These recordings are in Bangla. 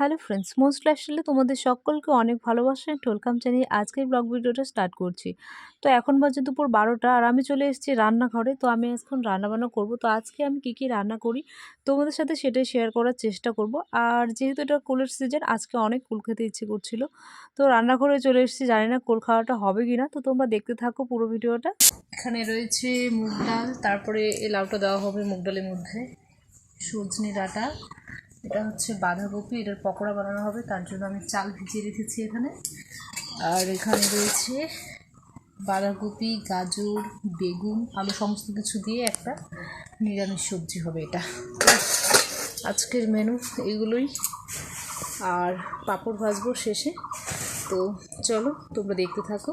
হ্যালো ফ্রেন্ডস মোস্ট লাইফস্টাইলে তোমাদের সকলকে অনেক ভালোবাসা অ্যান্ড ওয়েলকাম জানিয়ে আজকের ব্লগ ভিডিওটা স্টার্ট করছি। তো এখন বাজে দুপুর বারোটা আর আমি চলে এসেছি রান্নাঘরে। তো আমি এখন রান্নাবান্না করব। তো আজকে আমি কি কি রান্না করি তোমাদের সাথে সেটাই শেয়ার করার চেষ্টা করব। আর যেহেতু এটা কুলের সিজন আজকে অনেক কুল খেতে ইচ্ছে করছিল। তো রান্নাঘরে চলে এসেছি, জানি না কুল খাওয়াটা হবে কি না তো তোমরা দেখতে থাকো পুরো ভিডিওটা। এখানে রয়েছে মুগ ডাল, তারপরে এই লাউটা দেওয়া হবে মুগ ডালের মধ্যে, সজনে ডাঁটা। এটা হচ্ছে বাঁধাকপি, এটার পকোড়া বানানো হবে, তার জন্য আমি চাল ভিজিয়ে রেখেছি এখানে। আর এখানে রয়েছে বাঁধাকপি, গাজর, বেগুন, আলু সমস্ত কিছু দিয়ে একটা নিরামিষ সবজি হবে এটা। আজকের মেনু এগুলোই। আর পাঁপড় ভাজবো শেষে। তো চলো, তোমরা দেখতে থাকো।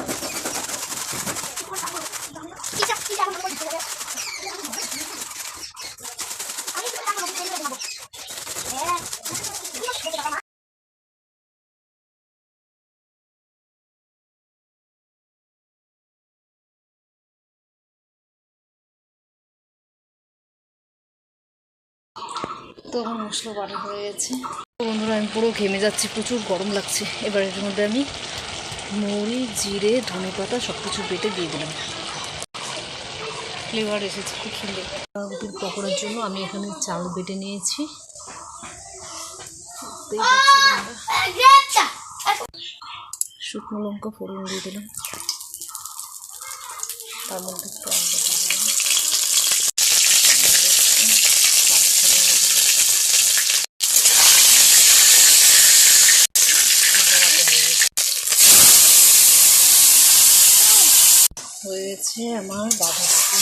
তো আমার মশলা বাটা হয়ে গেছে। বন্ধুরা, আমি পুরো ঘেমে যাচ্ছি, প্রচুর গরম লাগছে। এবার এর মধ্যে আমি মৌরি, জিরে ধনে পাতা সব কিছু বেটে দিয়ে দিলাম। ফ্লেভার এসেছে, খুব সুন্দর। রুটির পকোড়ার জন্য আমি এখানে চাল বেটে নিয়েছি। শুকনো লঙ্কা ফোড়ন দিয়ে দিলাম। তার মধ্যে একটু দিলাম। আমার বাঁধাকপি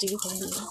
দিয়ে দিলাম।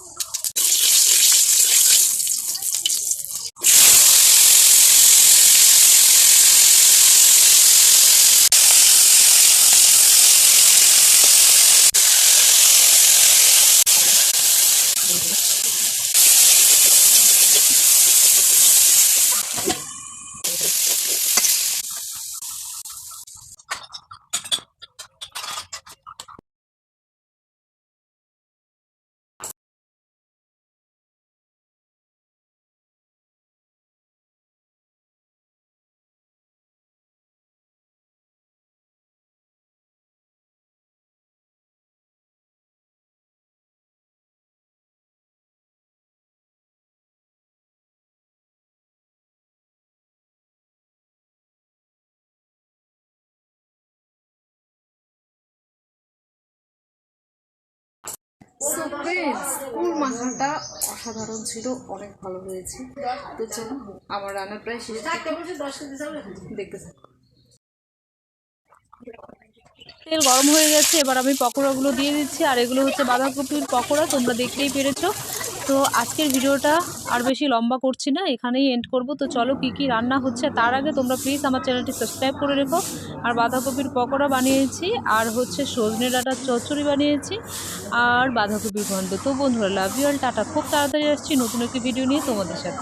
Friends, কুল মাখাটা অসাধারণ ছিল অনেক ভালো হয়েছে। তো চলো আমার রান্না প্রায় শেষ। দেখতে তেল গরম হয়ে গেছে এবার আমি পকোড়াগুলো দিয়ে দিচ্ছি আর এগুলো হচ্ছে বাঁধাকপির পকোড়া তোমরা দেখতেই পেরেছ। তো আজকের ভিডিওটা আর বেশি লম্বা করছি না, এখানেই এন্ড করব। তো চলো কি কি রান্না হচ্ছে তার আগে তোমরা প্লিজ আমার চ্যানেলটি সাবস্ক্রাইব করে রেখো। আর বাঁধাকপির পকোড়া বানিয়েছি, আর হচ্ছে সজনে ডাঁটার চচ্চড়ি বানিয়েছি, আর বাঁধাকপির ঘন্ট। তো বন্ধুরা লাভ ইউ অল টাটা। খুব তাড়াতাড়ি আসছি নতুন একটি ভিডিও নিয়ে তোমাদের সাথে।